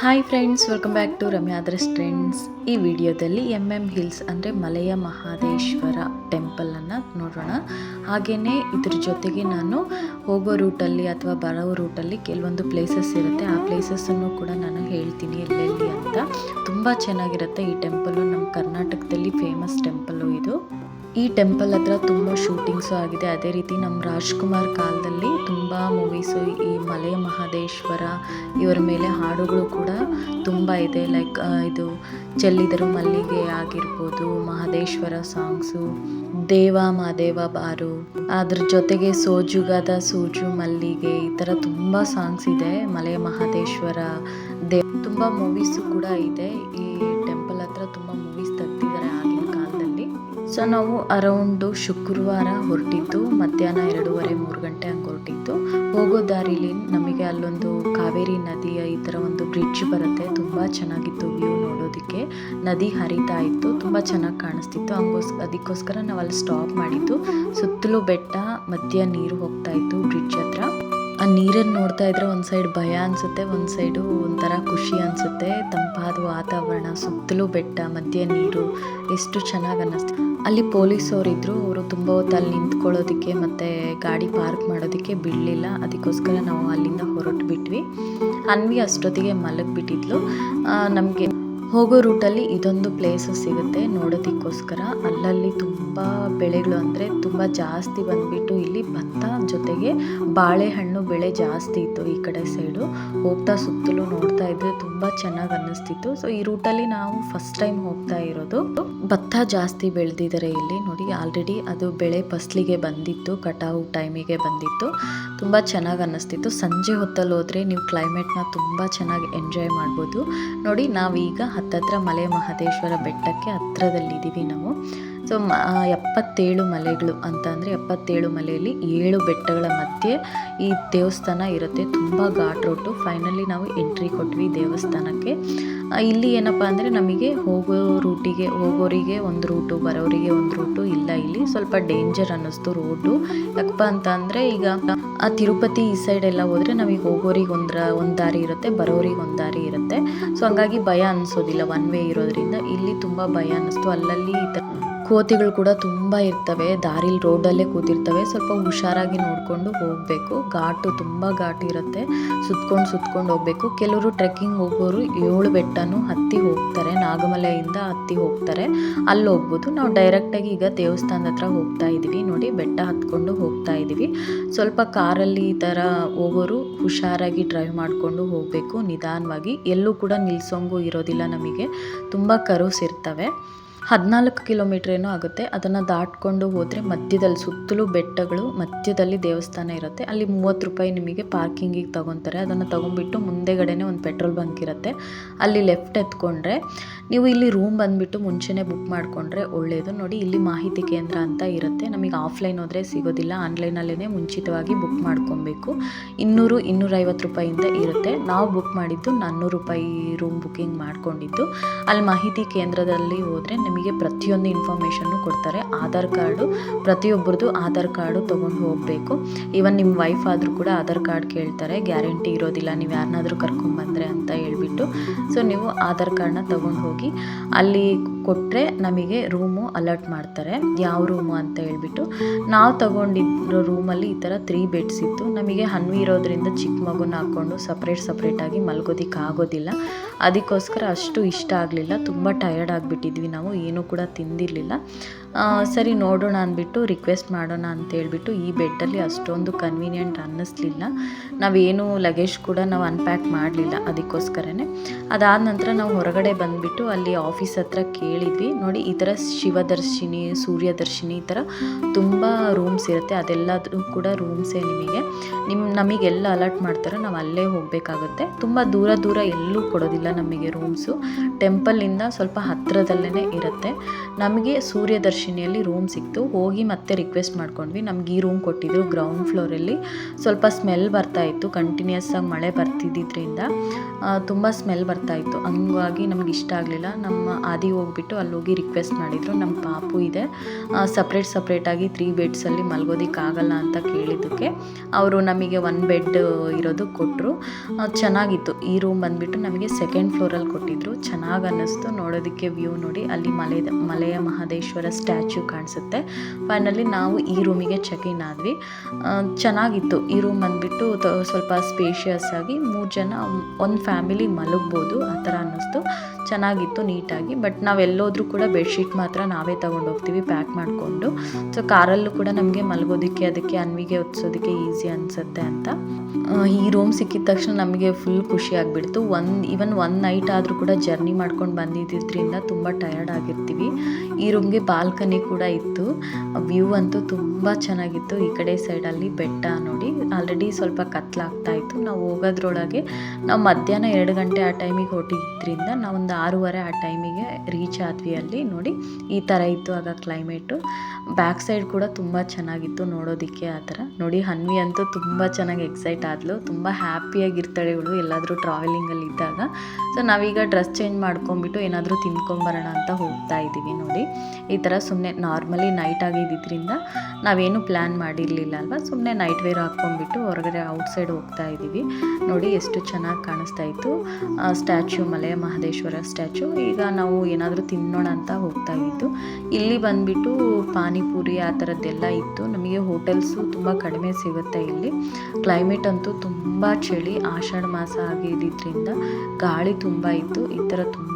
Hi friends welcome back to ರಮ್ಯಾದ್ರಸ್ friends ಈ ವಿಡಿಯೋದಲ್ಲಿ M M hills ಅಂದರೆ ಮಲೆಯ ಮಹಾದೇಶ್ವರ ಟೆಂಪಲನ್ನು ನೋಡೋಣ. ಹಾಗೆಯೇ ಇದ್ರ ಜೊತೆಗೆ ನಾನು ಹೋಗೋ ರೂಟಲ್ಲಿ ಅಥವಾ ಬರೋ ರೂಟಲ್ಲಿ ಕೆಲವೊಂದು ಪ್ಲೇಸಸ್ ಇರುತ್ತೆ. ಆ ಪ್ಲೇಸಸ್ಸನ್ನು ಕೂಡ ನಾನು ಹೇಳ್ತೀನಿ ಎಲ್ಲೆಲ್ಲಿ ಅಂತ. ತುಂಬ ಚೆನ್ನಾಗಿರುತ್ತೆ ಈ ಟೆಂಪಲು ನಮ್ಮ ಕರ್ನಾಟಕದಲ್ಲಿ ಫೇಮಸ್ ಟೆಂಪಲು ಇದು. ಈ ಟೆಂಪಲ್ ಹತ್ರ ತುಂಬ ಶೂಟಿಂಗ್ಸು ಆಗಿದೆ. ಅದೇ ರೀತಿ ನಮ್ಮ ರಾಜ್ಕುಮಾರ್ ಕಾಲದಲ್ಲಿ ತುಂಬ ಮೂವೀಸು, ಈ ಮಲೆಯ ಮಹದೇಶ್ವರ, ಇವರ ಮೇಲೆ ಹಾಡುಗಳು ಕೂಡ ತುಂಬ ಇದೆ. ಲೈಕ್ ಇದು ಚೆಲ್ಲಿದರು ಮಲ್ಲಿಗೆ ಆಗಿರ್ಬೋದು, ಮಹದೇಶ್ವರ ಸಾಂಗ್ಸು, ದೇವ ಮಾದೇವ ಬಾರು, ಅದ್ರ ಜೊತೆಗೆ ಸೋಜುಗದ ಸೂಜು ಮಲ್ಲಿಗೆ, ಈ ಥರ ತುಂಬ ಸಾಂಗ್ಸ್ ಇದೆ ಮಲೆಯ ಮಹದೇಶ್ವರ, ದೇ, ತುಂಬ ಮೂವೀಸು ಕೂಡ ಇದೆ. ಈ ಸೊ ನಾವು ಅರೌಂಡು ಶುಕ್ರವಾರ ಹೊರಟಿದ್ದು, ಮಧ್ಯಾಹ್ನ ಎರಡೂವರೆ ಮೂರು ಗಂಟೆ ಹಂಗೆ ಹೊರಟಿದ್ದು. ಹೋಗೋ ದಾರಿಲಿ ನಮಗೆ ಅಲ್ಲೊಂದು ಕಾವೇರಿ ನದಿಯ ಈ ಥರ ಒಂದು ಬ್ರಿಡ್ಜ್ ಬರುತ್ತೆ. ತುಂಬ ಚೆನ್ನಾಗಿತ್ತು ವ್ಯೂ ನೋಡೋದಕ್ಕೆ. ನದಿ ಹರಿತಾ ಇತ್ತು, ತುಂಬ ಚೆನ್ನಾಗಿ ಕಾಣಿಸ್ತಿತ್ತು. ಹಂಗೋಸ್, ಅದಕ್ಕೋಸ್ಕರ ನಾವು ಅಲ್ಲಿ ಸ್ಟಾಪ್ ಮಾಡಿದ್ದು. ಸುತ್ತಲೂ ಬೆಟ್ಟ, ಮಧ್ಯ ನೀರು ಹೋಗ್ತಾ ಇತ್ತು ಬ್ರಿಡ್ಜ್ ಹತ್ರ. ಆ ನೀರನ್ನು ನೋಡ್ತಾ ಇದ್ರೆ ಒಂದು ಸೈಡ್ ಭಯ ಅನ್ಸುತ್ತೆ, ಒಂದು ಸೈಡು ಒಂಥರ ಖುಷಿ ಅನ್ಸುತ್ತೆ. ತಂಪಾದ ವಾತಾವರಣ, ಸುತ್ತಲೂ ಬೆಟ್ಟ, ಮಧ್ಯ ನೀರು, ಎಷ್ಟು ಚೆನ್ನಾಗಿ ಅನ್ನಿಸ್ತು. ಅಲ್ಲಿ ಪೊಲೀಸ್ ಇದ್ದರು ಅವರು ತುಂಬ ಹೊತ್ತು ಅಲ್ಲಿ ನಿಂತ್ಕೊಳ್ಳೋದಕ್ಕೆ ಮತ್ತು ಗಾಡಿ ಪಾರ್ಕ್ ಮಾಡೋದಕ್ಕೆ ಬಿಡಲಿಲ್ಲ. ಅದಕ್ಕೋಸ್ಕರ ನಾವು ಅಲ್ಲಿಂದ ಹೊರಟು ಬಿಟ್ವಿ ಅನ್ವಿ ಅಷ್ಟೊತ್ತಿಗೆ ಮಲಗಿಬಿಟ್ಟಿದ್ಲು. ನಮಗೆ ಹೋಗೋ ರೂಟಲ್ಲಿ ಇದೊಂದು ಪ್ಲೇಸಸ್ ಸಿಗುತ್ತೆ. ನೋಡೋದಕ್ಕೋಸ್ಕರ ಅಲ್ಲಲ್ಲಿ ತುಂಬ ಬೆಳೆಗಳು ಅಂದರೆ ತುಂಬ ಜಾಸ್ತಿ ಬಂದ್ಬಿಟ್ಟು ಇಲ್ಲಿ ಭತ್ತ ಜೊತೆಗೆ ಬಾಳೆಹಣ್ಣು ಬೆಳೆ ಜಾಸ್ತಿ ಇತ್ತು ಈ ಕಡೆ ಸೈಡು ಹೋಗ್ತಾ ಸುತ್ತಲೂ ನೋಡ್ತಾ ಇದ್ದರೆ ತುಂಬ ಚೆನ್ನಾಗಿ ಅನ್ನಿಸ್ತಿತ್ತು. ಸೊ ಈ ರೂಟಲ್ಲಿ ನಾವು ಫಸ್ಟ್ ಟೈಮ್ ಹೋಗ್ತಾ ಇರೋದು. ಭತ್ತ ಜಾಸ್ತಿ ಬೆಳೆದಿದ್ದಾರೆ ಇಲ್ಲಿ ನೋಡಿ. ಆಲ್ರೆಡಿ ಅದು ಬೆಳೆ ಫಸ್ಲಿಗೆ ಬಂದಿತ್ತು, ಕಟಾವು ಟೈಮಿಗೆ ಬಂದಿತ್ತು. ತುಂಬ ಚೆನ್ನಾಗಿ ಅನ್ನಿಸ್ತಿತ್ತು. ಸಂಜೆ ಹೊತ್ತಲ್ಲಿ ಹೋದರೆ ನೀವು ಕ್ಲೈಮೇಟ್ನ ತುಂಬ ಚೆನ್ನಾಗಿ ಎಂಜಾಯ್ ಮಾಡ್ಬೋದು. ನೋಡಿ, ನಾವೀಗ ಹತ್ತತ್ರ ಮಲೆ ಮಹದೇಶ್ವರ ಬೆಟ್ಟಕ್ಕೆ ಹತ್ರದಲ್ಲಿದ್ದೀವಿ ನಾವು. ಸೊ ಮ ಎಪ್ಪತ್ತೇಳು ಮಲೆಗಳು ಅಂತ ಅಂದರೆ ಎಪ್ಪತ್ತೇಳು ಮಲೆಯಲ್ಲಿ ಏಳು ಬೆಟ್ಟಗಳ ಮಧ್ಯೆ ಈ ದೇವಸ್ಥಾನ ಇರುತ್ತೆ. ತುಂಬ ಘಾಟ್ ರೋಟು. ಫೈನಲಿ ನಾವು ಎಂಟ್ರಿ ಕೊಟ್ವಿ ದೇವಸ್ಥಾನಕ್ಕೆ. ಇಲ್ಲಿ ಏನಪ್ಪ ಅಂದರೆ ನಮಗೆ ಹೋಗೋ ರೂಟಿಗೆ, ಹೋಗೋರಿಗೆ ಒಂದು ರೂಟು, ಬರೋರಿಗೆ ಒಂದು ರೂಟು ಇಲ್ಲ ಇಲ್ಲಿ. ಸ್ವಲ್ಪ ಡೇಂಜರ್ ಅನ್ನಿಸ್ತು ರೋಡು ಯಾಕಪ್ಪ ಅಂತ ಅಂದರೆ ಈಗ ಆ ತಿರುಪತಿ ಈ ಸೈಡ್ ಎಲ್ಲ ಹೋದರೆ ನಮಗೆ ಹೋಗೋರಿಗೆ ಒಂದ್ರ, ಒಂದು ದಾರಿ ಇರುತ್ತೆ, ಬರೋರಿಗೆ ಒಂದು ದಾರಿ ಇರುತ್ತೆ. ಸೊ ಹಂಗಾಗಿ ಭಯ ಅನಿಸೋದಿಲ್ಲ. ಒನ್ ವೇ ಇರೋದ್ರಿಂದ ಇಲ್ಲಿ ತುಂಬ ಭಯ ಅನ್ನಿಸ್ತು. ಅಲ್ಲಲ್ಲಿ ಈ ಥರ ಕೋತಿಗಳು ಕೂಡ ತುಂಬ ಇರ್ತವೆ. ದಾರಿಲಿ ರೋಡಲ್ಲೇ ಕೂತಿರ್ತವೆ. ಸ್ವಲ್ಪ ಹುಷಾರಾಗಿ ನೋಡಿಕೊಂಡು ಹೋಗಬೇಕು. ಘಾಟು ತುಂಬ ಘಾಟ್ ಇರುತ್ತೆ. ಸುತ್ಕೊಂಡು ಸುತ್ಕೊಂಡು ಹೋಗಬೇಕು. ಕೆಲವರು ಟ್ರೆಕ್ಕಿಂಗ್ ಹೋಗೋರು ಏಳು ಬೆಟ್ಟನೂ ಹತ್ತಿ ಹೋಗ್ತಾರೆ. ನಾಗಮಲೆಯಿಂದ ಹತ್ತಿ ಹೋಗ್ತಾರೆ. ಅಲ್ಲಿ ಹೋಗ್ಬೋದು. ನಾವು ಡೈರೆಕ್ಟಾಗಿ ಈಗ ದೇವಸ್ಥಾನದ ಹತ್ರ ಹೋಗ್ತಾ ಇದ್ದೀವಿ ನೋಡಿ, ಬೆಟ್ಟ ಹತ್ಕೊಂಡು ಹೋಗ್ತಾ ಇದ್ದೀವಿ ಸ್ವಲ್ಪ ಕಾರಲ್ಲಿ ಈ ಥರ ಹೋಗೋರು ಹುಷಾರಾಗಿ ಡ್ರೈವ್ ಮಾಡಿಕೊಂಡು ಹೋಗಬೇಕು. ನಿಧಾನವಾಗಿ. ಎಲ್ಲೂ ಕೂಡ ನಿಲ್ಸೋಂಗೂ ಇರೋದಿಲ್ಲ ನಮಗೆ. ತುಂಬ ಕರುಸ್ ಇರ್ತವೆ. ಹದಿನಾಲ್ಕು ಕಿಲೋಮೀಟ್ರ್ ಏನೋ ಆಗುತ್ತೆ. ಅದನ್ನು ದಾಟ್ಕೊಂಡು ಹೋದರೆ ಮಧ್ಯದಲ್ಲಿ ಸುತ್ತಲೂ ಬೆಟ್ಟಗಳು, ಮಧ್ಯದಲ್ಲಿ ದೇವಸ್ಥಾನ ಇರುತ್ತೆ. ಅಲ್ಲಿ ಮೂವತ್ತು ರೂಪಾಯಿ ನಿಮಗೆ ಪಾರ್ಕಿಂಗಿಗೆ ತಗೊತಾರೆ. ಅದನ್ನು ತೊಗೊಂಬಿಟ್ಟು ಮುಂದೆಗಡೆನೇ ಒಂದು ಪೆಟ್ರೋಲ್ ಬಂಕ್ ಇರುತ್ತೆ. ಅಲ್ಲಿ ಲೆಫ್ಟ್ ಎತ್ಕೊಂಡ್ರೆ ನೀವು ಇಲ್ಲಿ ರೂಮ್ ಬಂದುಬಿಟ್ಟು ಮುಂಚೆನೇ ಬುಕ್ ಮಾಡಿಕೊಂಡ್ರೆ ಒಳ್ಳೆಯದು ನೋಡಿ, ಇಲ್ಲಿ ಮಾಹಿತಿ ಕೇಂದ್ರ ಅಂತ ಇರುತ್ತೆ. ನಮಗೆ ಆಫ್ಲೈನ್ ಹೋದರೆ ಸಿಗೋದಿಲ್ಲ. ಆನ್ಲೈನಲ್ಲೇ ಮುಂಚಿತವಾಗಿ ಬುಕ್ ಮಾಡ್ಕೊಬೇಕು. ಇನ್ನೂರು, ಇನ್ನೂರೈವತ್ತು ರೂಪಾಯಿಂದ ಇರುತ್ತೆ. ನಾವು ಬುಕ್ ಮಾಡಿದ್ದು ನಾನ್ನೂರು ರೂಪಾಯಿ ರೂಮ್ ಬುಕ್ಕಿಂಗ್ ಮಾಡಿಕೊಂಡಿದ್ದು. ಅಲ್ಲಿ ಮಾಹಿತಿ ಕೇಂದ್ರದಲ್ಲಿ ಹೋದರೆ ನಿಮಗೆ ಪ್ರತಿಯೊಂದು ಇನ್ಫಾರ್ಮೇಷನ್ನು ಕೊಡ್ತಾರೆ. ಆಧಾರ್ ಕಾರ್ಡು ಪ್ರತಿಯೊಬ್ಬರದು ಆಧಾರ್ ಕಾರ್ಡು ತೊಗೊಂಡು ಹೋಗಬೇಕು. ಈವನ್ ನಿಮ್ಮ ವೈಫ್ ಆದರೂ ಕೂಡ ಆಧಾರ್ ಕಾರ್ಡ್ ಕೇಳ್ತಾರೆ. ಗ್ಯಾರಂಟಿ ಇರೋದಿಲ್ಲ. ನೀವು ಯಾರನ್ನಾದರೂ ಕರ್ಕೊಂಬಂದ್ರೆ ಅಂತ ಹೇಳ್ಬಿಟ್ಟು. ಸೊ ನೀವು ಆಧಾರ್ ಕಾರ್ಡ್ನ ತೊಗೊಂಡು ಹೋಗಿ ಅಲ್ಲಿ ಕೊಟ್ಟರೆ ನಮಗೆ ರೂಮು ಅಲರ್ಟ್ ಮಾಡ್ತಾರೆ. ಯಾವ ರೂಮು ಅಂತ ಹೇಳ್ಬಿಟ್ಟು ನಾವು ತಗೊಂಡಿರೋ ರೂಮಲ್ಲಿ ಈ ಥರ ತ್ರೀ ಬೆಡ್ಸ್ ಇತ್ತು. ನಮಗೆ ಹನ್ವಿ ಇರೋದ್ರಿಂದ ಚಿಕ್ಕ ಮಗುನ ಹಾಕ್ಕೊಂಡು ಸಪ್ರೇಟ್ ಸಪ್ರೇಟಾಗಿ ಮಲ್ಗೋದಿಕ್ಕೆ ಆಗೋದಿಲ್ಲ. ಅದಕ್ಕೋಸ್ಕರ ಅಷ್ಟು ಇಷ್ಟ ಆಗಲಿಲ್ಲ. ತುಂಬ ಟಯರ್ಡ್ ಆಗಿಬಿಟ್ಟಿದ್ವಿ ನಾವು. ಏನೂ ಕೂಡ ತಿಂದಿರಲಿಲ್ಲ. ಸರಿ ನೋಡೋಣ ಅಂದ್ಬಿಟ್ಟು ರಿಕ್ವೆಸ್ಟ್ ಮಾಡೋಣ ಅಂತ ಹೇಳ್ಬಿಟ್ಟು ಈ ಬೆಡ್ಡಲ್ಲಿ ಅಷ್ಟೊಂದು ಕನ್ವೀನಿಯೆಂಟ್ ಅನ್ನಿಸ್ಲಿಲ್ಲ. ನಾವೇನು ಲಗೇಜ್ ಕೂಡ ನಾವು ಅನ್ಪ್ಯಾಕ್ ಮಾಡಲಿಲ್ಲ ಅದಕ್ಕೋಸ್ಕರನೇ. ಅದಾದ ನಂತರ ನಾವು ಹೊರಗಡೆ ಬಂದುಬಿಟ್ಟು ಅಲ್ಲಿ ಆಫೀಸ್ ಹತ್ರ ಕೇಳಿದ್ವಿ. ನೋಡಿ, ಈ ಥರ ಶಿವದರ್ಶಿನಿ, ಸೂರ್ಯದರ್ಶಿನಿ ಈ ಥರ ತುಂಬ ರೂಮ್ಸ್ ಇರುತ್ತೆ. ಅದೆಲ್ಲದೂ ಕೂಡ ರೂಮ್ಸೇ ನಿಮಗೆ. ನಿಮ್ಮ ನಮಗೆಲ್ಲ ಅಲರ್ಟ್ ಮಾಡ್ತಾರೋ, ನಾವು ಅಲ್ಲೇ ಹೋಗಬೇಕಾಗುತ್ತೆ. ತುಂಬ ದೂರ ದೂರ ಎಲ್ಲೂ ಕೊಡೋದಿಲ್ಲ ನಮಗೆ ರೂಮ್ಸು ಟೆಂಪಲ್ನಿಂದ ಸ್ವಲ್ಪ ಹತ್ತಿರದಲ್ಲೇ ಇರುತ್ತೆ. ನಮಗೆ ಸೂರ್ಯದರ್ಶಿನಿಯಲ್ಲಿ ರೂಮ್ ಸಿಕ್ತು. ಹೋಗಿ ಮತ್ತೆ ರಿಕ್ವೆಸ್ಟ್ ಮಾಡ್ಕೊಂಡ್ವಿ. ನಮ್ಗೆ ಈ ರೂಮ್ ಕೊಟ್ಟಿದ್ರು ಗ್ರೌಂಡ್ ಫ್ಲೋರಲ್ಲಿ ಸ್ವಲ್ಪ ಸ್ಮೆಲ್ ಬರ್ತಾ ಇತ್ತು ಕಂಟಿನ್ಯೂಸ್ ಆಗಿ ಮಳೆ ಬರ್ತಿದ್ದಿದ್ದರಿಂದ ತುಂಬ ಸ್ಮೆಲ್ ಬರ್ತಾ ಇತ್ತು ಹಂಗಾಗಿ ನಮ್ಗೆ ಇಷ್ಟ ಆಗಲಿಲ್ಲ. ನಮ್ಮ ಆದಿ ಹೋಗ್ಬಿಟ್ಟು ಅಲ್ಲಿ ಹೋಗಿ ರಿಕ್ವೆಸ್ಟ್ ಮಾಡಿದ್ರು. ನಮ್ಮ ಪಾಪು ಇದೆ. ಸಪ್ರೇಟ್ ಸಪ್ರೇಟಾಗಿ ತ್ರೀ ಬೆಡ್ಸಲ್ಲಿ ಮಲ್ಗೋದಿಕ್ಕಾಗಲ್ಲ ಅಂತ ಕೇಳಿದ್ದಕ್ಕೆ ಅವರು ನಮಗೆ ಒನ್ ಬೆಡ್ ಇರೋದು ಕೊಟ್ಟರು ಚೆನ್ನಾಗಿತ್ತು. ಈ ರೂಮ್ ಬಂದುಬಿಟ್ಟು ನಮಗೆ ಸೆಕೆಂಡ್ ಫ್ಲೋರಲ್ಲಿ ಕೊಟ್ಟಿದ್ರು. ಚೆನ್ನಾಗಿ ಅನ್ನಿಸ್ತು. ನೋಡೋದಕ್ಕೆ ವ್ಯೂ ನೋಡಿ. ಅಲ್ಲಿ ಮಲೆ, ಮಲೆಯ ಮಹದೇಶ್ವರ ಸ್ಟ್ಯಾಚ್ಯೂ ಕಾಣಿಸುತ್ತೆ. ಫೈನಲಿ ನಾವು ಈ ರೂಮಿಗೆ ಚೆಕ್ ಇನ್ ಆದ್ವಿ. ಚೆನ್ನಾಗಿತ್ತು. ಈ ರೂಮ್ ಬಂದುಬಿಟ್ಟು ಸ್ವಲ್ಪ ಸ್ಪೇಷಿಯಸ್ ಆಗಿ ಮೂರು ಜನ ಒಂದು ಫ್ಯಾಮಿಲಿ ಮಲಗ್ಬೋದು, ಆ ಥರ ಅನ್ನಿಸ್ತು. ಚೆನ್ನಾಗಿತ್ತು ನೀಟಾಗಿ ಬಟ್ ನಾವೆಲ್ಲೋದ್ರೂ ಕೂಡ ಬೆಡ್ಶೀಟ್ ಮಾತ್ರ ನಾವೇ ತೊಗೊಂಡು ಹೋಗ್ತೀವಿ ಪ್ಯಾಕ್ ಮಾಡಿಕೊಂಡು. ಸೊ ಕಾರಲ್ಲೂ ಕೂಡ ನಮಗೆ ಮಲಗೋದಕ್ಕೆ, ಅದಕ್ಕೆ ಅನ್ವಿಗೆ ಹೊತ್ಸೋದಕ್ಕೆ ಈಸಿ ಅನಿಸುತ್ತೆ ಅಂತ. ಈ ರೂಮ್ ಸಿಕ್ಕಿದ ತಕ್ಷಣ ನಮಗೆ ಫುಲ್ ಖುಷಿ ಆಗಿಬಿಡ್ತು. ಒಂದು ಈವನ್ ಒನ್ ನೈಟ್ ಆದರೂ ಕೂಡ ಜರ್ನಿ ಮಾಡ್ಕೊಂಡು ಬಂದಿದ್ದರಿಂದ ತುಂಬ ಟಯರ್ಡ್ ಆಗಿರ್ತೀವಿ. ಈ ರೂಮ್ಗೆ ಬಾಲ್ಕನಿ ಕೂಡ ಇತ್ತು. ವ್ಯೂ ಅಂತೂ ತುಂಬ ಚೆನ್ನಾಗಿತ್ತು. ಈ ಕಡೆ ಸೈಡಲ್ಲಿ ಬೆಟ್ಟ ನೋಡಿ ಆಲ್ರೆಡಿ ಸ್ವಲ್ಪ ಕತ್ಲಾಗ್ತಾ ಇತ್ತು. ನಾವು ಹೋಗೋದ್ರೊಳಗೆ ನಾವು ಮಧ್ಯಾಹ್ನ ಎರಡು ಗಂಟೆ ಆ ಟೈಮಿಗೆ ಹೊಟ್ಟಿದ್ರಿಂದ ನಾವೊಂದು ಆರೂವರೆ ಆ ಟೈಮಿಗೆ ರೀಚ್ ಆದ್ವಿ ಅಲ್ಲಿ ನೋಡಿ. ಈ ಥರ ಇತ್ತು ಆಗ ಕ್ಲೈಮೇಟು ಬ್ಯಾಕ್ ಸೈಡ್ ಕೂಡ ತುಂಬ ಚೆನ್ನಾಗಿತ್ತು ನೋಡೋದಕ್ಕೆ ಆ ಥರ ನೋಡಿ ಹನ್ವಿ ಅಂತೂ ತುಂಬ ಚೆನ್ನಾಗಿ ಎಕ್ಸೈಟ್ ಆದ್ಲು. ತುಂಬ ಹ್ಯಾಪಿಯಾಗಿರ್ತಾಳೆ ಇವಳು ಎಲ್ಲಾದರೂ ಟ್ರಾವೆಲಿಂಗಲ್ಲಿ ಇದ್ದಾಗ. ಸೊ ನಾವೀಗ ಡ್ರೆಸ್ ಚೇಂಜ್ ಮಾಡ್ಕೊಂಬಿಟ್ಟು ಏನಾದರೂ ತಿನ್ಕೊಂಬರೋಣ ಅಂತ ಹೋಗ್ತಾ ಇದ್ದೀವಿ ನೋಡಿ. ಈ ಥರ ಸುಮ್ಮನೆ ನಾರ್ಮಲಿ ನೈಟ್ ಆಗಿದ್ದರಿಂದ ನಾವೇನು ಪ್ಲ್ಯಾನ್ ಮಾಡಿರಲಿಲ್ಲ ಅಲ್ವಾ? ಸುಮ್ಮನೆ ನೈಟ್ ವೇರ್ ಹಾಕ್ಕೊಂಬಿಟ್ಟು ಹೊರಗಡೆ ಔಟ್ಸೈಡ್ ಹೋಗ್ತಾ ಇದ್ದೀವಿ. ನೋಡಿ ಎಷ್ಟು ಚೆನ್ನಾಗಿ ಕಾಣಿಸ್ತಾ ಇತ್ತು. ಸ್ಟ್ಯಾಚ್ಯೂ ಮಲೆ ಮಹದೇಶ್ವರ ಸ್ಟ್ಯಾಚ್ಯೂ ಈಗ ನಾವು ಏನಾದರೂ ತಿನ್ನೋಣ ಅಂತ ಹೋಗ್ತಾ ಇದ್ದು, ಇಲ್ಲಿ ಬಂದ್ಬಿಟ್ಟು ಪಾನಿಪುರಿ ಆ ಥರದ್ದೆಲ್ಲ ಇತ್ತು. ನಮಗೆ ಹೋಟೆಲ್ಸು ತುಂಬ ಕಡಿಮೆ ಸಿಗುತ್ತೆ ಇಲ್ಲಿ. ಕ್ಲೈಮೇಟ್ ಅಂತೂ ತುಂಬ ಚಳಿ, ಆಷಾಢ ಮಾಸ ಆಗಿದ್ದರಿಂದ ಗಾಳಿ ತುಂಬ ಇತ್ತು. ಈ ಥರ ತುಂಬ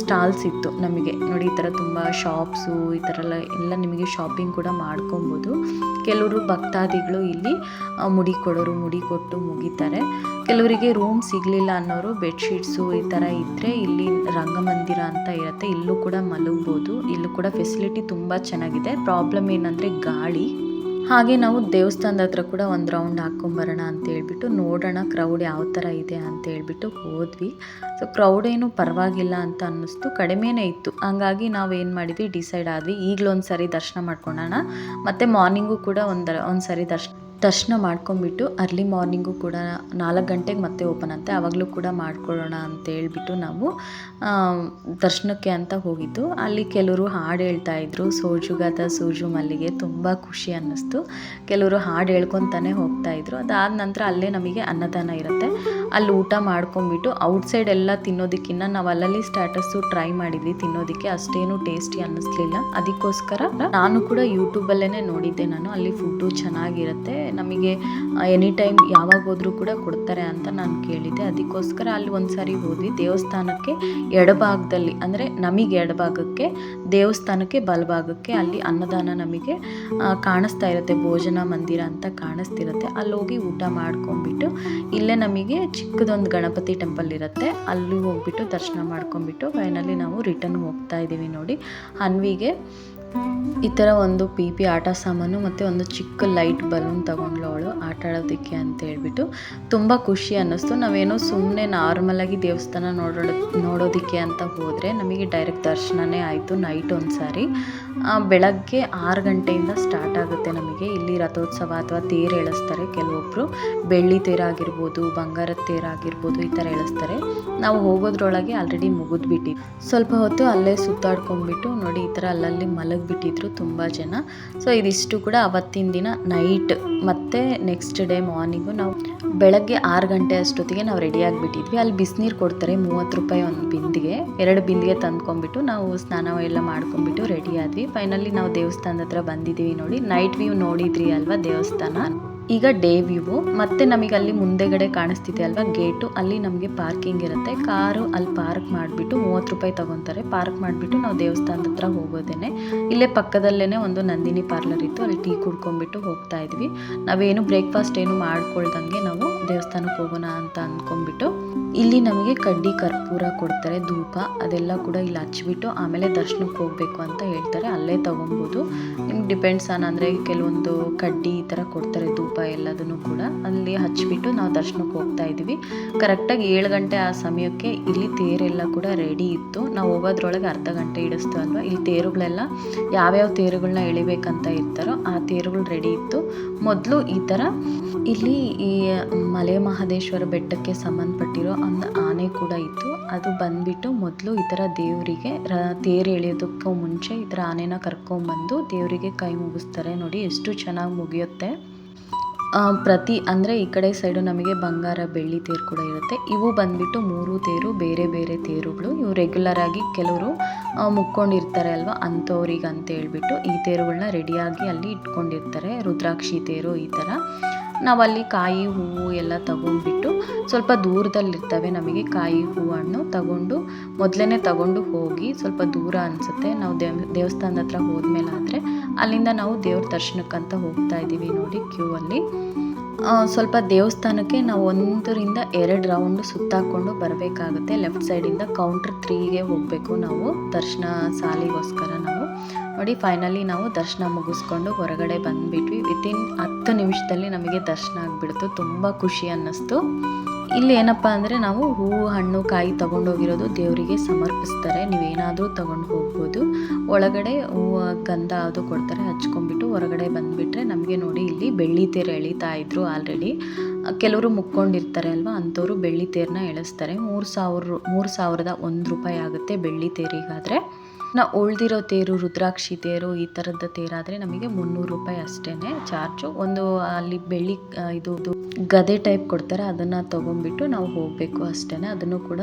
ಸ್ಟಾಲ್ಸ್ ಇತ್ತು ನಮಗೆ. ನೋಡಿ, ಈ ಥರ ತುಂಬ ಶಾಪ್ಸು ಈ ಥರ ಎಲ್ಲ ಎಲ್ಲ ನಿಮಗೆ ಶಾಪಿಂಗ್ ಕೂಡ ಮಾಡ್ಕೊಬೋದು. ಕೆಲವರು ಭಕ್ತಾದಿಗಳು ಇಲ್ಲಿ ಮುಡಿ ಕೊಡೋರು, ಮುಡಿ ಕೊಟ್ಟು ಮುಗಿತಾರೆ. ಕೆಲವರಿಗೆ ರೂಮ್ ಸಿಗಲಿಲ್ಲ ಅನ್ನೋರು ಬೆಡ್ಶೀಟ್ಸು ಈ ಥರ ಇದ್ದರೆ ಇಲ್ಲಿ ರಂಗಮಂದಿರ ಅಂತ ಇರುತ್ತೆ. ಇಲ್ಲೂ ಕೂಡ ಮಲಗ್ಬೋದು. ಇಲ್ಲೂ ಕೂಡ ಫೆಸಿಲಿಟಿ ತುಂಬ ಚೆನ್ನಾಗಿದೆ. ಪ್ರಾಬ್ಲಮ್ ಏನಂದರೆ ಗಾಳಿ. ಹಾಗೆ ನಾವು ದೇವಸ್ಥಾನದ ಹತ್ರ ಕೂಡ ಒಂದು ರೌಂಡ್ ಹಾಕ್ಕೊಂಬರೋಣ ಅಂತ ಹೇಳ್ಬಿಟ್ಟು ನೋಡೋಣ ಕ್ರೌಡ್ ಯಾವ ಥರ ಇದೆ ಅಂತ ಹೇಳ್ಬಿಟ್ಟು ಹೋದ್ವಿ. ಸೊ ಕ್ರೌಡ್ ಏನು ಪರವಾಗಿಲ್ಲ ಅಂತ ಅನ್ನಿಸ್ತು, ಕಡಿಮೆನೇ ಇತ್ತು. ಹಾಗಾಗಿ ನಾವು ಏನು ಮಾಡಿದ್ವಿ ಡಿಸೈಡ್ ಆದ್ವಿ ಈಗಲೂ ಒಂದು ಸರಿ ದರ್ಶನ ಮಾಡ್ಕೊಳ್ಳೋಣ ಮತ್ತು ಮಾರ್ನಿಂಗು ಕೂಡ ಒಂದು ಒಂದು ಸರಿ ದರ್ಶನ ದರ್ಶನ ಮಾಡ್ಕೊಂಬಿಟ್ಟು ಅರ್ಲಿ ಮಾರ್ನಿಂಗು ಕೂಡ ನಾಲ್ಕು ಗಂಟೆಗೆ ಮತ್ತೆ ಓಪನ್ ಅಂತೆ. ಆವಾಗಲೂ ಕೂಡ ಮಾಡ್ಕೊಳ್ಳೋಣ ಅಂತ ಹೇಳ್ಬಿಟ್ಟು ನಾವು ದರ್ಶನಕ್ಕೆ ಅಂತ ಹೋಗಿದ್ದು. ಅಲ್ಲಿ ಕೆಲವರು ಹಾಡು ಹೇಳ್ತಾ ಇದ್ರು. ಸೋಜುಗಾದ ಸೂಜು ಮಲ್ಲಿಗೆ ತುಂಬ ಖುಷಿ ಅನ್ನಿಸ್ತು. ಕೆಲವರು ಹಾಡು ಹೇಳ್ಕೊತಾನೆ ಹೋಗ್ತಾ ಇದ್ರು. ಅದಾದ ನಂತರ ಅಲ್ಲೇ ನಮಗೆ ಅನ್ನದಾನ ಇರುತ್ತೆ. ಅಲ್ಲಿ ಊಟ ಮಾಡ್ಕೊಂಬಿಟ್ಟು ಔಟ್ಸೈಡ್ ಎಲ್ಲ ತಿನ್ನೋದಕ್ಕಿಂತ ನಾವು ಅಲ್ಲಲ್ಲಿ ಸ್ಟ್ಯಾಟಸ್ಸು ಟ್ರೈ ಮಾಡಿದ್ವಿ ತಿನ್ನೋದಕ್ಕೆ. ಅಷ್ಟೇನು ಟೇಸ್ಟಿ ಅನ್ನಿಸ್ಲಿಲ್ಲ. ಅದಕ್ಕೋಸ್ಕರ ನಾನು ಕೂಡ ಯೂಟ್ಯೂಬಲ್ಲೇ ನೋಡಿದ್ದೆ ನಾನು. ಅಲ್ಲಿ ಫುಡ್ಡು ಚೆನ್ನಾಗಿರುತ್ತೆ. ನಮಗೆ ಎನಿ ಟೈಮ್ ಯಾವಾಗ ಹೋದರೂ ಕೂಡ ಕೊಡ್ತಾರೆ ಅಂತ ನಾನು ಕೇಳಿದ್ದೆ. ಅದಕ್ಕೋಸ್ಕರ ಅಲ್ಲಿ ಒಂದು ಸಾರಿ ಹೋದ್ವಿ. ದೇವಸ್ಥಾನಕ್ಕೆ ಎಡಭಾಗದಲ್ಲಿ, ಅಂದರೆ ನಮಗೆ ಎಡಭಾಗಕ್ಕೆ, ದೇವಸ್ಥಾನಕ್ಕೆ ಬಲಭಾಗಕ್ಕೆ ಅಲ್ಲಿ ಅನ್ನದಾನ ನಮಗೆ ಕಾಣಿಸ್ತಾ ಇರುತ್ತೆ. ಭೋಜನ ಮಂದಿರ ಅಂತ ಕಾಣಿಸ್ತಿರುತ್ತೆ. ಅಲ್ಲಿ ಹೋಗಿ ಊಟ ಮಾಡ್ಕೊಂಬಿಟ್ಟು ಇಲ್ಲೇ ನಮಗೆ ಚಿಕ್ಕದೊಂದು ಗಣಪತಿ ಟೆಂಪಲ್ ಇರುತ್ತೆ. ಅಲ್ಲಿ ಹೋಗ್ಬಿಟ್ಟು ದರ್ಶನ ಮಾಡ್ಕೊಂಬಿಟ್ಟು ಫೈನಲಿ ನಾವು ರಿಟರ್ನ್ ಹೋಗ್ತಾ ಇದ್ದೀವಿ ನೋಡಿ. ಹನ್ವಿಗೆ ಈ ಥರ ಒಂದು ಪಿ ಪಿ ಆಟ ಸಾಮಾನು ಮತ್ತು ಒಂದು ಚಿಕ್ಕ ಲೈಟ್ ಬಲೂನ್ ತಗೊಂಡ್ಲು ಅವಳು. ಆಟ ಆಡೋದಕ್ಕೆ ಅಂತ ಹೇಳ್ಬಿಟ್ಟು ತುಂಬ ಖುಷಿ ಅನ್ನಿಸ್ತು. ನಾವೇನೋ ಸುಮ್ಮನೆ ನಾರ್ಮಲಾಗಿ ದೇವಸ್ಥಾನ ನೋಡೋ ನೋಡೋದಕ್ಕೆ ಅಂತ ಹೋದರೆ ನಮಗೆ ಡೈರೆಕ್ಟ್ ದರ್ಶನನೇ ಆಯಿತು ನೈಟ್ ಒಂದು ಸಾರಿ ಆ, ಬೆಳಗ್ಗೆ ಆರು ಗಂಟೆಯಿಂದ ಸ್ಟಾರ್ಟ್ ಆಗುತ್ತೆ ನಮಗೆ. ಇಲ್ಲಿ ರಥೋತ್ಸವ ಅಥವಾ ತೇರು ಎಳಿಸ್ತಾರೆ ಕೆಲವೊಬ್ಬರು ಬೆಳ್ಳಿ ತೇರಾಗಿರ್ಬೋದು ಬಂಗಾರದ ತೇರಾಗಿರ್ಬೋದು ಈ ಥರ ಎಳಿಸ್ತಾರೆ. ನಾವು ಹೋಗೋದ್ರೊಳಗೆ ಆಲ್ರೆಡಿ ಮುಗಿದ್ಬಿಟ್ಟು ಸ್ವಲ್ಪ ಹೊತ್ತು ಅಲ್ಲೇ ಸುತ್ತಾಡ್ಕೊಂಡ್ಬಿಟ್ಟು ನೋಡಿ ಈ ಥರ ಅಲ್ಲಲ್ಲಿ ಮಲಗಿಬಿಟ್ಟಿದ್ರು ತುಂಬ ಜನ. ಸೊ ಇದಿಷ್ಟು ಕೂಡ ಅವತ್ತಿನ ದಿನ ನೈಟ್ ಮತ್ತು ನೆಕ್ಸ್ಟ್ ಡೇ ಮಾರ್ನಿಂಗು ನಾವು ಬೆಳಗ್ಗೆ ಆರು ಗಂಟೆ ಅಷ್ಟೊತ್ತಿಗೆ ನಾವು ರೆಡಿ ಆಗಿಬಿಟ್ಟಿದ್ವಿ. ಅಲ್ಲಿ ಬಿಸಿನೀರು ಕೊಡ್ತಾರೆ ಮೂವತ್ತು ರೂಪಾಯಿ ಒಂದು ಬಿಂದಿಗೆ. ಎರಡು ಬಿಂದಿಗೆ ತಂದ್ಕೊಂಡ್ಬಿಟ್ಟು ನಾವು ಸ್ನಾನ ಎಲ್ಲ ಮಾಡ್ಕೊಂಡ್ಬಿಟ್ಟು ರೆಡಿ ಆದ್ವಿ. ಫೈನಲಿ ನಾವು ದೇವಸ್ಥಾನದ ಹತ್ರ ಬಂದಿದ್ದೀವಿ ನೋಡಿ. ನೈಟ್ ವ್ಯೂ ನೋಡಿದ್ರಿ ಅಲ್ವಾ ದೇವಸ್ಥಾನ? ಈಗ ಡೇ ವ್ಯೂ, ಮತ್ತೆ ನಮಗೆ ಅಲ್ಲಿ ಮುಂದೆಗಡೆ ಕಾಣಿಸ್ತಿದೆ ಅಲ್ವಾ? ಗೇಟು, ಅಲ್ಲಿ ನಮಗೆ ಪಾರ್ಕಿಂಗ್ ಇರುತ್ತೆ. ಕಾರು ಅಲ್ಲಿ ಪಾರ್ಕ್ ಮಾಡಿಬಿಟ್ಟು ಮೂವತ್ತು ರೂಪಾಯಿ ತಗೊತಾರೆ. ಪಾರ್ಕ್ ಮಾಡಿಬಿಟ್ಟು ನಾವು ದೇವಸ್ಥಾನದ ಹತ್ರ ಹೋಗೋದೇನೆ. ಇಲ್ಲೇ ಪಕ್ಕದಲ್ಲೇ ಒಂದು ನಂದಿನಿ ಪಾರ್ಲರ್ ಇತ್ತು. ಅಲ್ಲಿ ಟೀ ಕುಡ್ಕೊಂಡ್ಬಿಟ್ಟು ಹೋಗ್ತಾ ಇದ್ವಿ. ನಾವೇನು ಬ್ರೇಕ್ಫಾಸ್ಟ್ ಏನು ಮಾಡ್ಕೊಳ್ದಂಗೆ ನಾವು ದೇವಸ್ಥಾನಕ್ಕೆ ಹೋಗೋಣ ಅಂತ ಅಂದ್ಕೊಂಡ್ಬಿಟ್ಟು ಇಲ್ಲಿ ನಮಗೆ ಕಡ್ಡಿ ಕರ್ಪೂರ ಕೊಡ್ತಾರೆ. ಧೂಪ, ಅದೆಲ್ಲ ಕೂಡ ಇಲ್ಲಿ ಹಚ್ಚಿಬಿಟ್ಟು ಆಮೇಲೆ ದರ್ಶನಕ್ಕೆ ಹೋಗಬೇಕು ಅಂತ ಹೇಳ್ತಾರೆ. ಅಲ್ಲೇ ತೊಗೊಬೋದು. ನಿಮ್ಗೆ ಡಿಪೆಂಡ್ಸ್ ಆನ್ ಅಂದರೆ ಕೆಲವೊಂದು ಕಡ್ಡಿ ಈ ಥರ ಕೊಡ್ತಾರೆ. ಧೂಪ ಎಲ್ಲದನ್ನು ಕೂಡ ಅಲ್ಲಿ ಹಚ್ಚಿಬಿಟ್ಟು ನಾವು ದರ್ಶನಕ್ಕೆ ಹೋಗ್ತಾ ಇದ್ದೀವಿ. ಕರೆಕ್ಟಾಗಿ ಏಳು ಗಂಟೆ ಆ ಸಮಯಕ್ಕೆ ಇಲ್ಲಿ ತೇರೆಲ್ಲ ಕೂಡ ರೆಡಿ ಇತ್ತು. ನಾವು ಹೋಗೋದ್ರೊಳಗೆ ಅರ್ಧ ಗಂಟೆ ಇಡಿಸ್ತು ಅಲ್ವಾ? ಇಲ್ಲಿ ತೇರುಗಳೆಲ್ಲ ಯಾವ್ಯಾವ ತೇರುಗಳನ್ನ ಎಳಿಬೇಕಂತ ಇರ್ತಾರೋ ಆ ತೇರುಗಳು ರೆಡಿ ಇತ್ತು. ಮೊದಲು ಈ ಥರ ಇಲ್ಲಿ ಈ ಮಲೆ ಮಹದೇಶ್ವರ ಬೆಟ್ಟಕ್ಕೆ ಸಂಬಂಧಪಟ್ಟಿರೋ ಒಂದು ಆನೆ ಕೂಡ ಇತ್ತು. ಅದು ಬಂದ್ಬಿಟ್ಟು ಮೊದಲು ಈ ಥರ ದೇವರಿಗೆ ತೇರು ಎಳೆಯೋದಕ್ಕೂ ಮುಂಚೆ ಈ ಥರ ಆನೆನ ಕರ್ಕೊಂಬಂದು ದೇವರಿಗೆ ಕೈ ಮುಗಿಸ್ತಾರೆ ನೋಡಿ. ಎಷ್ಟು ಚೆನ್ನಾಗಿ ಮುಗಿಯುತ್ತೆ. ಪ್ರತಿ ಅಂದರೆ ಈ ಕಡೆ ಸೈಡು ನಮಗೆ ಬಂಗಾರ, ಬೆಳ್ಳಿ ತೇರು ಕೂಡ ಇರುತ್ತೆ. ಇವು ಬಂದ್ಬಿಟ್ಟು ಮೂರು ತೇರು, ಬೇರೆ ಬೇರೆ ತೇರುಗಳು. ಇವು ರೆಗ್ಯುಲರ್ ಆಗಿ ಕೆಲವರು ಮುಕ್ಕೊಂಡಿರ್ತಾರೆ ಅಲ್ವಾ? ಅಂಥವ್ರಿಗೆ ಅಂತ ಹೇಳ್ಬಿಟ್ಟು ಈ ತೇರುಗಳನ್ನ ರೆಡಿಯಾಗಿ ಅಲ್ಲಿ ಇಟ್ಕೊಂಡಿರ್ತಾರೆ. ರುದ್ರಾಕ್ಷಿ ತೇರು ಈ ಥರ. ನಾವಲ್ಲಿ ಕಾಯಿ ಹೂವು ಎಲ್ಲ ತಗೊಂಡ್ಬಿಟ್ಟು ಸ್ವಲ್ಪ ದೂರದಲ್ಲಿರ್ತವೆ ನಮಗೆ ಕಾಯಿ ಹೂವು ಹಣ್ಣು ತಗೊಂಡು ಮೊದಲೇ ತಗೊಂಡು ಹೋಗಿ ಸ್ವಲ್ಪ ದೂರ ಅನಿಸುತ್ತೆ. ನಾವು ದೇವ್, ದೇವಸ್ಥಾನದ ಹತ್ರ ಹೋದ್ಮೇಲಾದರೆ ಅಲ್ಲಿಂದ ನಾವು ದೇವ್ರ ದರ್ಶನಕ್ಕಂತ ಹೋಗ್ತಾ ಇದ್ದೀವಿ ನೋಡಿ ಕ್ಯೂ ಅಲ್ಲಿ ಸ್ವಲ್ಪ ದೇವಸ್ಥಾನಕ್ಕೆ ನಾವು ಒಂದರಿಂದ ಎರಡು ರೌಂಡ್ ಸುತ್ತಾಕೊಂಡು ಬರಬೇಕಾಗುತ್ತೆ. ಲೆಫ್ಟ್ ಸೈಡಿಂದ ಕೌಂಟ್ರ್ ತ್ರೀಗೆ ಹೋಗಬೇಕು ನಾವು ದರ್ಶನ ಸಾಲಿಗೋಸ್ಕರ ನಾವು. ನೋಡಿ ಫೈನಲಿ ನಾವು ದರ್ಶನ ಮುಗಿಸ್ಕೊಂಡು ಹೊರಗಡೆ ಬಂದ್ಬಿಟ್ವಿ. ವಿತಿನ್ ಹತ್ತು ನಿಮಿಷದಲ್ಲಿ ನಮಗೆ ದರ್ಶನ ಆಗಿಬಿಡ್ತು. ತುಂಬ ಖುಷಿ ಅನ್ನಿಸ್ತು. ಇಲ್ಲಿ ಏನಪ್ಪ ಅಂದರೆ ನಾವು ಹೂವು, ಹಣ್ಣು, ಕಾಯಿ ತೊಗೊಂಡೋಗಿರೋದು ದೇವರಿಗೆ ಸಮರ್ಪಿಸ್ತಾರೆ. ನೀವೇನಾದರೂ ತೊಗೊಂಡು ಹೋಗ್ಬೋದು. ಒಳಗಡೆ ಹೂವು, ಗಂಧ ಅದು ಕೊಡ್ತಾರೆ, ಹಚ್ಕೊಂಡ್ಬಿಟ್ಟು ಹೊರಗಡೆ ಬಂದುಬಿಟ್ರೆ ನಮಗೆ ನೋಡಿ ಇಲ್ಲಿ ಬೆಳ್ಳಿ ತೇರು ಎಳಿತಾ ಇದ್ರು ಆಲ್ರೆಡಿ ಕೆಲವರು ಮುಕ್ಕೊಂಡಿರ್ತಾರೆ ಅಲ್ವಾ? ಅಂಥವ್ರು ಬೆಳ್ಳಿ ತೇರನ್ನ ಎಳಿಸ್ತಾರೆ. ಮೂರು ಸಾವಿರ ಮೂರು ಸಾವಿರದ ಒಂದು ರೂಪಾಯಿ ಆಗುತ್ತೆ ಬೆಳ್ಳಿ ತೇರಿಗಾದರೆ. ನಾ ಉಳ್ದಿರೋ ತೇರು, ರುದ್ರಾಕ್ಷಿ ತೇರು ಈ ಥರದ ತೇರಾದರೆ ನಮಗೆ ಮುನ್ನೂರು ರೂಪಾಯಿ ಅಷ್ಟೇ ಚಾರ್ಜು. ಒಂದು ಅಲ್ಲಿ ಬೆಳ್ಳಿ ಇದು ಗದೆ ಟೈಪ್ ಕೊಡ್ತಾರೆ, ಅದನ್ನು ತೊಗೊಂಡ್ಬಿಟ್ಟು ನಾವು ಹೋಗಬೇಕು ಅಷ್ಟೇ ಅದನ್ನು ಕೂಡ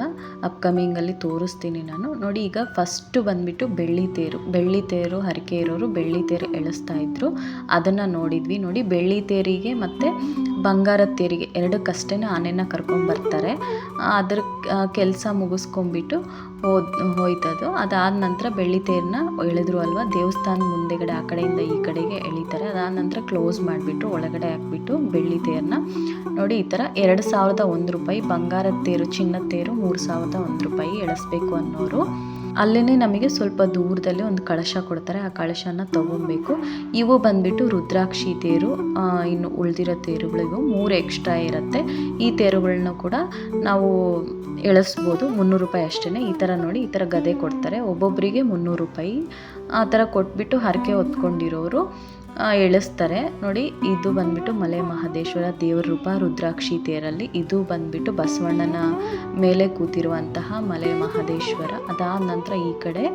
ಅಪ್ಕಮಿಂಗಲ್ಲಿ ತೋರಿಸ್ತೀನಿ ನಾನು. ನೋಡಿ, ಈಗ ಫಸ್ಟು ಬಂದ್ಬಿಟ್ಟು ಬೆಳ್ಳಿ ತೇರು ಬೆಳ್ಳಿ ತೇರು, ಹರಕೆ ಇರೋರು ಬೆಳ್ಳಿ ತೇರು ಎಳಿಸ್ತಾ ಇದ್ರು. ಅದನ್ನು ನೋಡಿದ್ವಿ. ನೋಡಿ, ಬೆಳ್ಳಿ ತೇರಿಗೆ ಮತ್ತು ಬಂಗಾರದ ತೇರಿಗೆ ಎರಡಕ್ಕಷ್ಟೇ ಆನೆನ ಕರ್ಕೊಂಬರ್ತಾರೆ ಅದ್ರ ಕೆಲಸ ಮುಗಿಸ್ಕೊಂಬಿಟ್ಟು ಹೋದ್ ಹೋಯ್ತದು. ಅದಾದ ನಂತರ ಬೆಳ್ಳಿ ತೇರನ್ನ ಎಳೆದ್ರು ಅಲ್ವಾ? ದೇವಸ್ಥಾನ ಮುಂದೆಗಡೆ, ಆ ಕಡೆಯಿಂದ ಈ ಕಡೆಗೆ ಎಳಿತಾರೆ. ಅದಾದ ನಂತರ ಕ್ಲೋಸ್ ಮಾಡಿಬಿಟ್ಟು ಒಳಗಡೆ ಹಾಕ್ಬಿಟ್ಟು ಬೆಳ್ಳಿ ತೇರನ್ನ ನೋಡಿ, ಈ ಥರ ಎರಡು ಸಾವಿರದ ಒಂದು ರೂಪಾಯಿ ಬಂಗಾರದ ತೇರು ಚಿನ್ನದ ತೇರು, ಮೂರು ಸಾವಿರದ ಒಂದು ರೂಪಾಯಿ ಎಳಿಸ್ಬೇಕು ಅನ್ನೋರು. ಅಲ್ಲೇ ನಮಗೆ ಸ್ವಲ್ಪ ದೂರದಲ್ಲಿ ಒಂದು ಕಳಶ ಕೊಡ್ತಾರೆ. ಆ ಕಳಶನ ತೊಗೊಬೇಕು. ಇವು ಬಂದ್ಬಿಟ್ಟು ರುದ್ರಾಕ್ಷಿ ತೇರು ಇನ್ನು ಉಳಿದಿರೋ ತೇರುಗಳಿಗೂ ಮೂರು ಎಕ್ಸ್ಟ್ರಾ ಇರುತ್ತೆ. ಈ ತೇರುಗಳನ್ನ ಕೂಡ ನಾವು ಎಳಿಸ್ಬೋದು. ಮುನ್ನೂರು ರೂಪಾಯಿ ಅಷ್ಟೇ ಈ ಥರ ನೋಡಿ, ಈ ಥರ ಗದೆ ಕೊಡ್ತಾರೆ. ಒಬ್ಬೊಬ್ಬರಿಗೆ ಮುನ್ನೂರು ರೂಪಾಯಿ. ಆ ಥರ ಕೊಟ್ಬಿಟ್ಟು ಹರಕೆ ಹೊತ್ಕೊಂಡಿರೋರು ಎಳಿಸ್ತಾರೆ. ನೋಡಿ, ಇದು ಬಂದ್ಬಿಟ್ಟು ಮಲೆ ಮಹದೇಶ್ವರ ದೇವರ ರೂಪ ರುದ್ರಾಕ್ಷಿ ತೇರಲ್ಲಿ. ಇದು ಬಂದ್ಬಿಟ್ಟು ಬಸವಣ್ಣನ ಮೇಲೆ ಕೂತಿರುವಂತಹ ಮಲೆ ಮಹದೇಶ್ವರ. ಅದಾದ ನಂತರ ಈ ಕಡೆ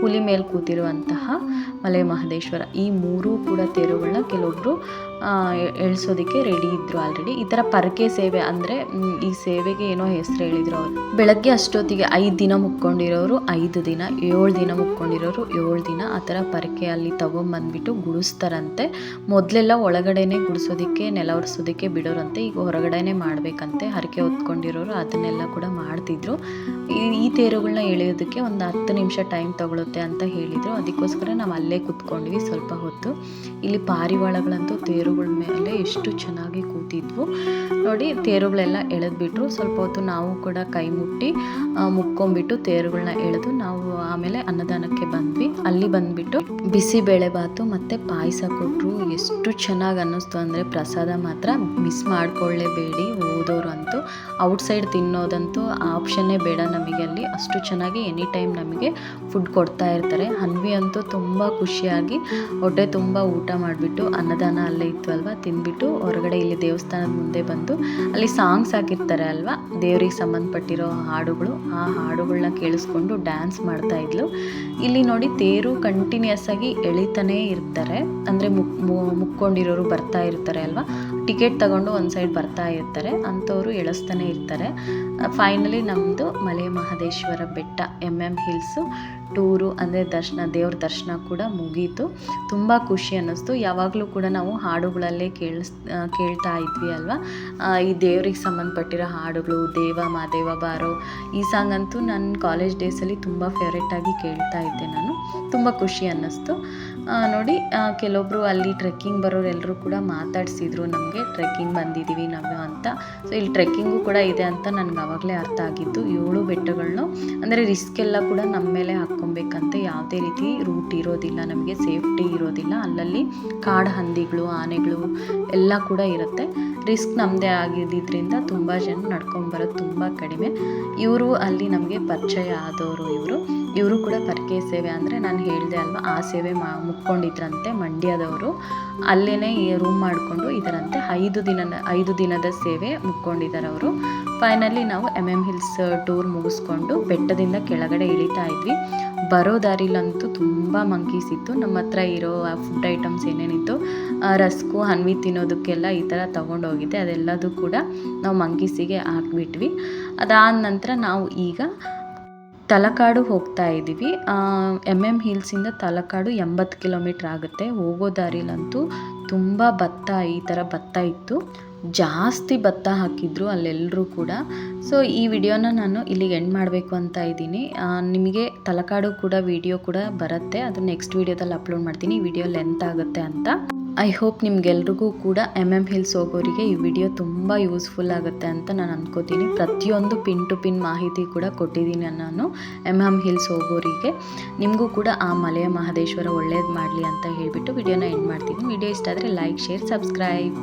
ಹುಲಿ ಮೇಲೆ ಕೂತಿರುವಂತಹ ಮಲೆ ಮಹದೇಶ್ವರ. ಈ ಮೂರೂ ಕೂಡ ತೇರುಗಳನ್ನ ಕೆಲವೊಬ್ಬರು ಎಳ್ಸೋದಕ್ಕೆ ರೆಡಿ ಇದ್ರು ಆಲ್ರೆಡಿ ಈ ಥರ ಪರಕೆ ಸೇವೆ ಅಂದರೆ ಈ ಸೇವೆಗೆ ಏನೋ ಹೆಸರು ಹೇಳಿದ್ರು ಅವರು. ಬೆಳಗ್ಗೆ ಅಷ್ಟೊತ್ತಿಗೆ ಐದು ದಿನ ಮುಕ್ಕೊಂಡಿರೋರು ಐದು ದಿನ, ಏಳು ದಿನ ಮುಕ್ಕೊಂಡಿರೋರು ಏಳು ದಿನ ಆ ಥರ ಪರಕೆ ಅಲ್ಲಿ ತಗೊಂಬಂದ್ಬಿಟ್ಟು ಗುಡಿಸ್ತಾರಂತೆ. ಮೊದಲೆಲ್ಲ ಒಳಗಡೆನೆ ಗುಡಿಸೋದಕ್ಕೆ, ನೆಲ ಒರೆಸೋದಕ್ಕೆ ಬಿಡೋರಂತೆ, ಈಗ ಹೊರಗಡೆನೆ ಮಾಡಬೇಕಂತೆ. ಹರಕೆ ಹೊತ್ಕೊಂಡಿರೋರು ಅದನ್ನೆಲ್ಲ ಕೂಡ ಮಾಡ್ತಿದ್ರು. ಈ ತೇರುಗಳನ್ನ ಎಳೆಯೋದಕ್ಕೆ ಒಂದು ಹತ್ತು ನಿಮಿಷ ಟೈಮ್ ತಗೊಳುತ್ತೆ ಅಂತ ಹೇಳಿದರು. ಅದಕ್ಕೋಸ್ಕರ ನಾವು ಅಲ್ಲೇ ಕುತ್ಕೊಂಡ್ವಿ ಸ್ವಲ್ಪ ಹೊತ್ತು. ಇಲ್ಲಿ ಪಾರಿವಾಳಗಳಂತೂ ತೇರುಗಳ ಮೇಲೆ ಎಷ್ಟು ಚೆನ್ನಾಗಿ ಕೂತಿದ್ವು. ನೋಡಿ, ತೇರುಗಳೆಲ್ಲ ಎಳೆದ್ಬಿಟ್ರು. ಸ್ವಲ್ಪ ಹೊತ್ತು ನಾವು ಕೂಡ ಕೈ ಮುಟ್ಟಿ ಮುಕ್ಕೊಂಬಿಟ್ಟು ತೇರುಗಳನ್ನ ಎಳೆದು ನಾವು ಆಮೇಲೆ ಅನ್ನದಾನಕ್ಕೆ ಬಂದ್ವಿ. ಅಲ್ಲಿ ಬಂದ್ಬಿಟ್ಟು ಬಿಸಿಬೇಳೆ ಬಾತು ಮತ್ತು ಪಾಯಸ ಕೊಟ್ಟರು ಎಷ್ಟು ಚೆನ್ನಾಗಿ ಅನ್ನಿಸ್ತು ಅಂದರೆ ಪ್ರಸಾದ ಮಾತ್ರ ಮಿಸ್ ಮಾಡ್ಕೊಳ್ಳೇಬೇಡಿ. ಓದೋರು ಅಂತೂ ಔಟ್ಸೈಡ್ ತಿನ್ನೋದಂತೂ ಆಪ್ಷನ್ನೇ ಬೇಡ ನಮಗೆ ಅಲ್ಲಿ. ಅಷ್ಟು ಚೆನ್ನಾಗಿ ಎನಿ ಟೈಮ್ ನಮಗೆ ಫುಡ್ ಕೊಡ್ತಾ ಇರ್ತಾರೆ. ಹನ್ವಿ ಅಂತೂ ತುಂಬ ಖುಷಿಯಾಗಿ ಹೊಟ್ಟೆ ತುಂಬ ಊಟ ಮಾಡಿಬಿಟ್ಟು ಅನ್ನದಾನ ಅಲ್ಲೇ ಇತ್ತು ಅಲ್ವಾ ತಿಂದ್ಬಿಟ್ಟು ಹೊರಗಡೆ ಇಲ್ಲಿ ದೇವಸ್ಥಾನದ ಮುಂದೆ ಬಂದು ಅಲ್ಲಿ ಸಾಂಗ್ಸ್ ಹಾಕಿರ್ತಾರೆ ಅಲ್ವಾ? ದೇವರಿಗೆ ಸಂಬಂಧಪಟ್ಟಿರೋ ಹಾಡುಗಳು. ಆ ಹಾಡುಗಳನ್ನ ಕೇಳಿಸ್ಕೊಂಡು ಡ್ಯಾನ್ಸ್ ಮಾಡ್ತಾ ಇದ್ಲು. ಇಲ್ಲಿ ನೋಡಿ ತೇರು ಕಂಟಿನ್ಯೂಸ್ ಆಗಿ ಎಳಿತಾನೇ ಇರ್ತಾರೆ. ಅಂದರೆ ಮುಕ್ ಮುಕ್ಕೊಂಡಿರೋರು ಬರ್ತಾ ಇರ್ತಾರೆ ಅಲ್ವಾ? ಟಿಕೆಟ್ ತಗೊಂಡು ಒಂದು ಸೈಡ್ ಬರ್ತಾ ಇರ್ತಾರೆ. ಅಂಥವ್ರು ಎಳಸ್ತಾನೆ ಇರ್ತಾರೆ. ಫೈನಲಿ ನಮ್ಮದು ಮಲೆ ಮಹದೇಶ್ವರ ಬೆಟ್ಟ ಎಂ ಎಂ ಹಿಲ್ಸು ಟೂರು ಅಂದರೆ ದರ್ಶನ, ದೇವ್ರ ದರ್ಶನ ಕೂಡ ಮುಗೀತು. ತುಂಬ ಖುಷಿ ಅನ್ನಿಸ್ತು. ಯಾವಾಗಲೂ ಕೂಡ ನಾವು ಹಾಡುಗಳಲ್ಲೇ ಕೇಳಿಸ್ ಕೇಳ್ತಾ ಇದ್ವಿ ಅಲ್ವಾ? ಈ ದೇವ್ರಿಗೆ ಸಂಬಂಧಪಟ್ಟಿರೋ ಹಾಡುಗಳು, ದೇವ ಮಾದೇವ ಬಾರೋ, ಈ ಸಾಂಗ್ ಅಂತೂ ನನ್ನ ಕಾಲೇಜ್ ಡೇಸಲ್ಲಿ ತುಂಬ ಫೇವ್ರೇಟಾಗಿ ಕೇಳ್ತಾ ಇದ್ದೆ ನಾನು. ತುಂಬ ಖುಷಿ ಅನ್ನಿಸ್ತು. ನೋಡಿ ಕೆಲವೊಬ್ಬರು ಅಲ್ಲಿ ಟ್ರೆಕ್ಕಿಂಗ್ ಬರೋರೆಲ್ಲರೂ ಕೂಡ ಮಾತಾಡಿಸಿದ್ರು, ನಮಗೆ ಟ್ರೆಕ್ಕಿಂಗ್ ಬಂದಿದ್ದೀವಿ ನಾವು ಅಂತ. ಸೊ ಇಲ್ಲಿ ಟ್ರೆಕ್ಕಿಂಗು ಕೂಡ ಇದೆ ಅಂತ ನನಗೆ ಆವಾಗಲೇ ಅರ್ಥ ಆಗಿತ್ತು ಏಳು ಬೆಟ್ಟಗಳನ್ನು ಅಂದರೆ ರಿಸ್ಕ್ ಎಲ್ಲ ಕೂಡ ನಮ್ಮ ಮೇಲೆ ಹಾಕ್ಕೊಬೇಕಂತ ಯಾವುದೇ ರೀತಿ ರೂಟ್ ಇರೋದಿಲ್ಲ, ನಮಗೆ ಸೇಫ್ಟಿ ಇರೋದಿಲ್ಲ. ಅಲ್ಲಲ್ಲಿ ಕಾಡು ಹಂದಿಗಳು, ಆನೆಗಳು ಎಲ್ಲ ಕೂಡ ಇರುತ್ತೆ. ರಿಸ್ಕ್ ನಮ್ಮದೇ ಆಗಿದ್ದರಿಂದ ತುಂಬ ಜನ ನಡ್ಕೊಂಡು ಬರೋದು ತುಂಬ ಕಡಿಮೆ. ಇವರು ಅಲ್ಲಿ ನಮಗೆ ಪರಿಚಯ ಆದವರು ಇವರು. ಇವರು ಕೂಡ ಪರ್ಕೆ ಸೇವೆ ಅಂದರೆ ನಾನು ಹೇಳಿದೆ ಅಲ್ವಾ, ಆ ಸೇವೆ ಮಾ, ಮುಕ್ಕೊಂಡಿದ್ರಂತೆ ಮಂಡ್ಯದವರು. ಅಲ್ಲೇ ರೂಮ್ ಮಾಡಿಕೊಂಡು ಇದರಂತೆ ಐದು ದಿನ ಐದು ದಿನದ ಸೇವೆ ಮುಕ್ಕೊಂಡಿದ್ದಾರೆ ಅವರು. ಫೈನಲಿ ನಾವು ಎಂ ಎಂ ಹಿಲ್ಸ್ ಟೂರ್ ಮುಗಿಸ್ಕೊಂಡು ಬೆಟ್ಟದಿಂದ ಕೆಳಗಡೆ ಇಳಿತಾ ಇದ್ವಿ. ಬರೋ ದಾರಿಲಂತೂ ತುಂಬ ಮಂಕೀಸ್ ಇತ್ತು. ನಮ್ಮ ಹತ್ರ ಇರೋ ಫುಡ್ ಐಟಮ್ಸ್ ಏನೇನಿತ್ತು ರಸ್ಕು, ಹನ್ವಿ ತಿನ್ನೋದಕ್ಕೆಲ್ಲ ಈ ಥರ ತೊಗೊಂಡೋಗಿದ್ದೆ. ಅದೆಲ್ಲದೂ ಕೂಡ ನಾವು ಮಂಕೀಸಿಗೆ ಹಾಕ್ಬಿಟ್ವಿ. ಅದಾದ ನಂತರ ನಾವು ಈಗ ತಲಕಾಡು ಹೋಗ್ತಾ ಇದ್ದೀವಿ. ಎಂ ಎಂ ಹಿಲ್ಸಿಂದ ತಲಕಾಡು ಎಂಬತ್ತು ಕಿಲೋಮೀಟ್ರ್ ಆಗುತ್ತೆ. ಹೋಗೋ ದಾರಿಲಂತೂ ತುಂಬ ಭತ್ತ ಈ ಥರ ಭತ್ತ ಇತ್ತು. ಜಾಸ್ತಿ ಭತ್ತ ಹಾಕಿದ್ರು ಅಲ್ಲೆಲ್ಲರೂ ಕೂಡ. ಸೊ ಈ ವಿಡಿಯೋನ ನಾನು ಇಲ್ಲಿಗೆ ಎಂಡ್ ಮಾಡಬೇಕು ಅಂತ ಇದ್ದೀನಿ. ನಿಮಗೆ ತಲಕಾಡು ಕೂಡ ವಿಡಿಯೋ ಕೂಡ ಬರುತ್ತೆ. ಅದು ನೆಕ್ಸ್ಟ್ ವಿಡಿಯೋದಲ್ಲಿ ಅಪ್ಲೋಡ್ ಮಾಡ್ತೀನಿ. ವಿಡಿಯೋ ಲೆಂತ್ ಆಗುತ್ತೆ ಅಂತ. ಐ ಹೋಪ್ ನಿಮ್ಗೆಲ್ರಿಗೂ ಕೂಡ ಎಂ ಎಂ ಹಿಲ್ಸ್ ಹೋಗೋರಿಗೆ ಈ ವಿಡಿಯೋ ತುಂಬ ಯೂಸ್ಫುಲ್ ಆಗುತ್ತೆ ಅಂತ ನಾನು ಅಂದ್ಕೋತೀನಿ ಪ್ರತಿಯೊಂದು ಪಿನ್ ಟು ಪಿನ್ ಮಾಹಿತಿ ಕೂಡ ಕೊಟ್ಟಿದ್ದೀನಿ ನಾನು ಎಂ ಎಂ ಹಿಲ್ಸ್ ಹೋಗೋರಿಗೆ. ನಿಮಗೂ ಕೂಡ ಆ ಮಲೆಯ ಮಹದೇಶ್ವರ ಒಳ್ಳೇದು ಮಾಡಲಿ ಅಂತ ಹೇಳಿಬಿಟ್ಟು ವಿಡಿಯೋನ ಎಂಡ್ ಮಾಡ್ತೀನಿ. ವಿಡಿಯೋ ಇಷ್ಟ ಆದರೆ ಲೈಕ್ ಶೇರ್ ಸಬ್ಸ್ಕ್ರೈಬ್